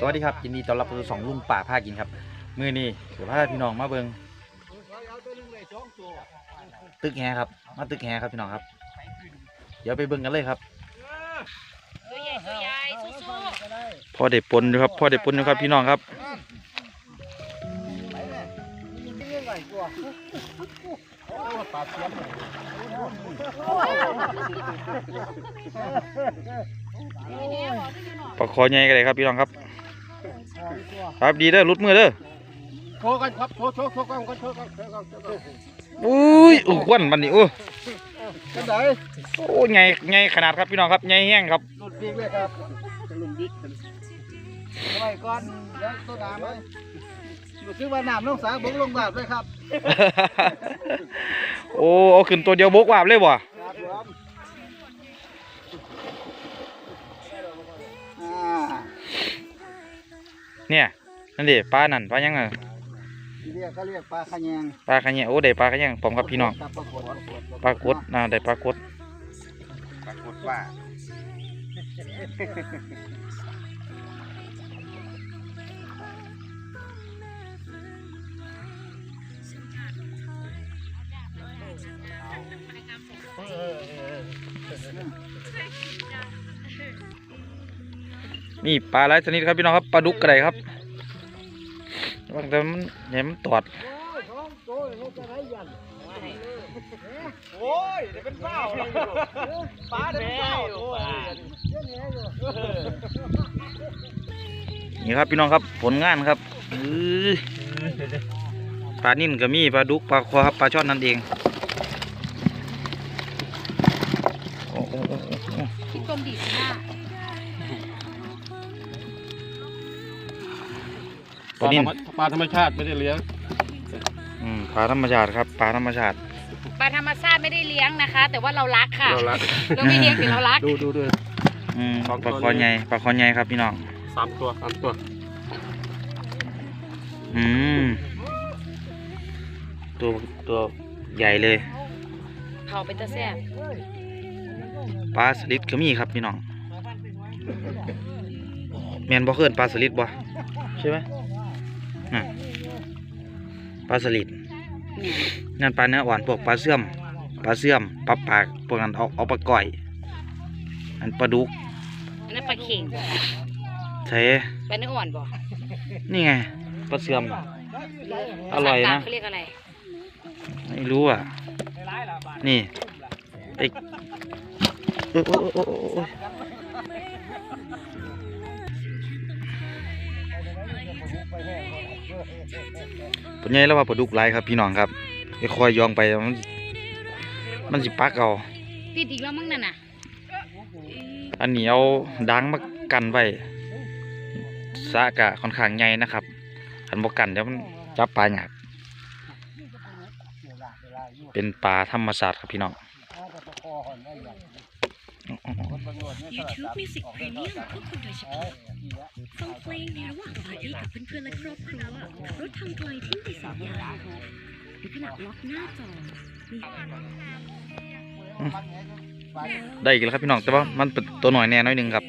สวัสดีครับยินดีต้อนรับสู่สองลุงป่าผ้ากินครับ มือนี้เดี๋ยวพาพี่น้องมาเบิงตึกแฮครับ มาตึกแฮครับพี่น้องครับ เดี๋ยวไปเบิงกันเลยครับพ่อเด็ดปนอยู่ครับพ่อเด็ดปนอยู่ครับพี่น้องครับ ปลาคอใหญ่กันเลยครับพี่น้องครับ ครับดีเด้อรุดมือเด้อโชว์กันครับโชว์โชว์โชว์กันโชว์กันโชว์กันโชว์กันอุ้ยอู้วนมันนี่โอ้กันไหนโอ้ใหญ่ใหญ่ขนาดครับพี่น้องครับใหญ่แห้งครับหลุดบิ๊กเลยครับหลุดบิ๊กไว้ก่อนแล้วตัวน้ำไหม อยู่ที่ว่าน้ำลงสาบกลงบาบเลยครับโอ้เอาขึ้นตัวเดียวบกวาบเลยบ่ครับผมอ่าเนี่ย นั่นดิปลานั่นปลายังไงเรียกก็เรียกปลาขะแยงปลาขะแยงโอ้ได้ปลาขะแยงผมครับพี่น้องครับปลากดปลากดนะได้ปลากดปลากดว่า นี่ปลาหลายชนิดครับพี่น้องครับปลาดุกกระไดครับบางแต่มันเห็นมันตอดโอ้ยเดี๋ยวเป็นเป้าปลาเดี๋ยวเป็นเป้าโอ้ยนี่ครับพี่น้องครับผลงานครับปลานิ่นก็มีปลาดุกปลาคอครับปลาช่อนนั่นเอง ปลานิ่นปลาธรรมชาติไม่ได้เลี้ยงอืมปลาธรรมชาติครับปลาธรรมชาติปลาธรรมชาติไม่ได้เลี้ยงนะคะ แต่ว่าเรารักค่ะ เรารักเราไม่เลี้ยงแต่เรารักดูดูดูอืมสองปลาตัวคอนี่ใหญ่ปลาคอใหญ่ครับพี่น้องสามตัวสามตัว อืมตัวตัวใหญ่เลยเผาเป็นตะแซ่บปลาสลิดก็มีครับพี่น้องแมนบ่เคินปลาสลิดบ่ใช่ไหม อะปลาสลิดนั่นปลาเนื้ออ่อนพวกปลาเสื่อมปลาเสื่อมปลาปากพวกนั้นเอาเอาปลาก่อย อันปลาดุกอันนั้นปลาเข่งบ่ใช่ปลาเนื้ออ่อนบ่นี่ไงปลาเสื่อมอร่อยนะภาษากลางเขาเรียกอะไรไม่รู้อะ นี่ไอโอ้โอ้โอ้โอ้ โอ้ปัญญาแล้วว่าปลาดุกหลายครับพี่น้องครับไปคอยยองไปมันมันสิปักเอาติดอีกแล้วมั้งนั่นน่ะ อันนี้เอาดังมากันไว้สะกะค่อนข้างใหญ่นะครับอันบ่กันเดี๋ยวมันจับปลาหยากเป็นปลาธรรมชาติครับพี่น้อง YouTube Music Premium เพื่อคนโดยเฉพาะฟังเพลงในระหว่างปาร์ตี้กับเพื่อนๆและครอบครัวรถทางไกลที่มีสัญญาณหรือขณะล็อกหน้าจอมีได้อีกแล้วครับพี่น้องแต่ว่ามันเป็นตัวหน่อยแน่น้อยหนึงครับ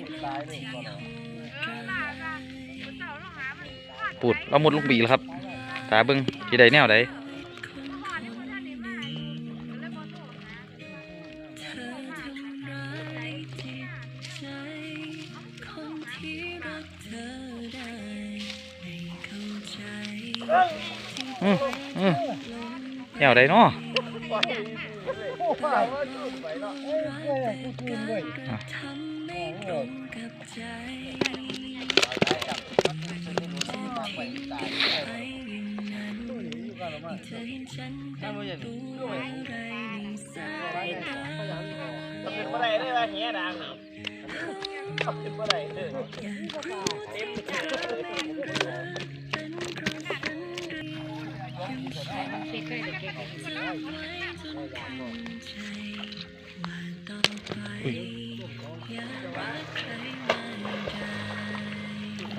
ปูดเราหมดลูกบีแล้วครับตาเบิ้งที่ใดแนวใด แนวใดเนาะเช็คด้วยเดี๋ยวเก็บ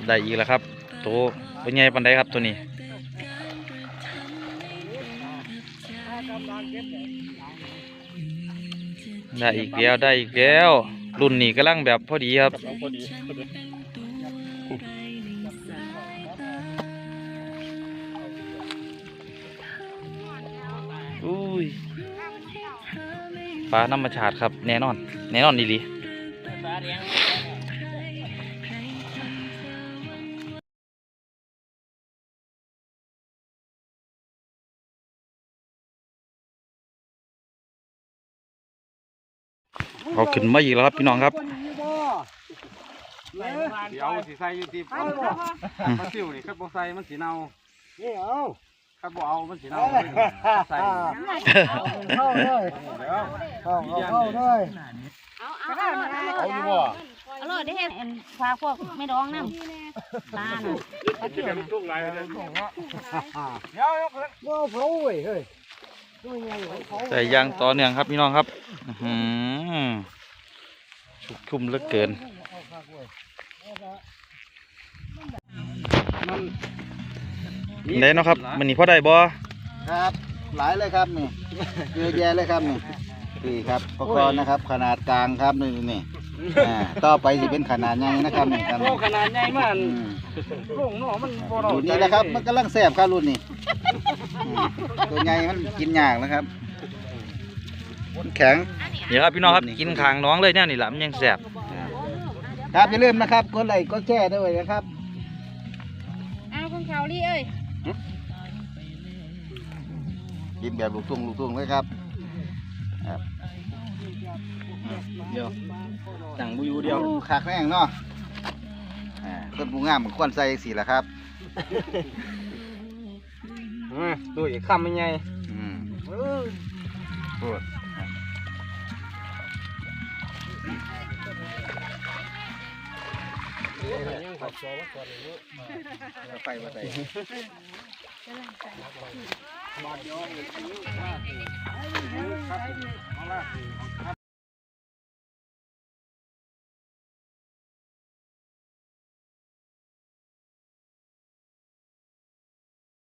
ได้อีกแล้วครับ ตัวเป็นไงปันไดครับตัวนี้ได้อีกแล้วได้อีกแล้ว รุ่นนี้กำลังแบบพอดีครับ พอดีปลาธรรมชาติครับ แน่นอน แน่นอนดีหลีเอาขึ้นมาอีกแล้วครับพี่น้องครับเดี๋เดี๋ยวสิใส่อยู่ที่ปั๊มปลาซิวนี่ครับบ่ใส่มันสิเน่านี่เอา ครับบ่เอามันสิเน่าใส่เข้าเลยเดี๋ยวเข้าเข้าเลยเอาเอาเอาเอาเอาอยู่บ่อาเลยได้เห็นพาพวกไม่ร้องน้ำปลาน่ะปลาเกี่ยวน่ะลูกหลาเลยเดี๋ยวเดี๋ยวเผาเว้ยเฮ้ยใหญ่เผาใส่ยางต่อเนื่องครับพี่น้องครับอื้อหือชุกชุ่มเหลือเกินมัน ได้เนาะครับมันนี่พอได้บ่ครับ หลายเลยครับนี่เยอะแยะเลยครับนี่นี่ครับอุปกรณ์นะครับ ขนาดกลางครับนี่นี่อ่าต่อไปสิเป็นขนาดใหญ่นะครับนี่ครับโอ้ขนาดใหญ่มากอืมลูกเนาะมันบ่เรารุ่นนี้นะครับ มันกำลังแสบครับรุ่นนี้อืมตัวใหญ่มันกินยากนะครับมันแข็ง เดี๋ยวครับพี่น้องครับกินขางน้องเลยเนี่ยนี่แหละมันยังแสบครับอย่าลืมนะครับกดไลค์กดแชร์ด้วยนะครับ เอาของเขาลี่เอ้ย กินแบบลูกทุ่งลูกทุ่งเลยครับครับเดี๋ยวตั้งบ่อยู่เดียวคักแม่งเนาะอ่าต้นผู้งามมันควรใส่สีละครับอืมตัวอีกคำมันใหญ่อืมเอ อโอ้ไฟมาใส่